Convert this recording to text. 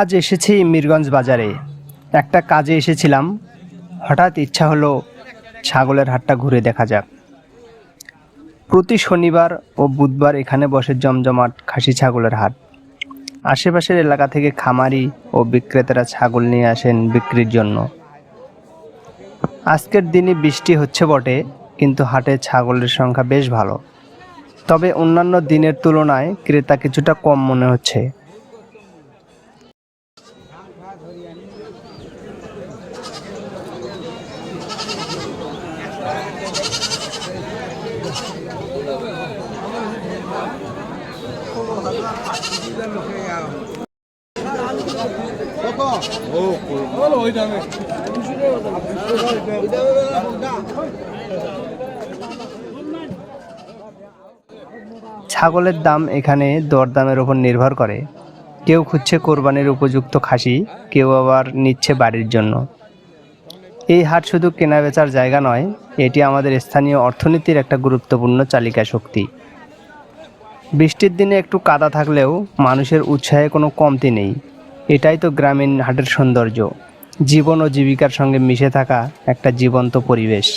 আজ এসেছি মিরগঞ্জ বাজারে। একটা কাজে এসেছিলাম। হঠাৎ ইচ্ছা হলো ছাগলের হাটটা ঘুরে দেখা যাক। প্রতি শনিবার ও বুধবার এখানে বসে জমজমাট খাসি ছাগলের হাট। আশেপাশের এলাকা থেকে খামারি ও বিক্রেতারা ছাগল নিয়ে আসেন বিক্রির জন্য। আজকের দিনে বৃষ্টি হচ্ছে বটে, কিন্তু হাটে ছাগলের সংখ্যা বেশ ভালো। তবে অন্যান্য দিনের তুলনায় ক্রেতা কিছুটা কম মনে হচ্ছে। ছাগলের দাম এখানে দরদামের উপর নির্ভর করে। কেউ খুঁজছে কোরবানির উপযুক্ত খাসি, কেউ আবার নিচ্ছে বাড়ির জন্য। এই হাট শুধু কেনাবেচার জায়গা নয়, এটি আমাদের স্থানীয় অর্থনীতির একটা গুরুত্বপূর্ণ চালিকা শক্তি। বৃষ্টির দিনে একটু কাদা থাকলেও মানুষের উৎসাহে কোনো কমতি নেই। এটাই তো গ্রামীণ হাটের সৌন্দর্য। জীবন ও জীবিকার সঙ্গে মিশে থাকা একটা জীবন্ত পরিবেশ।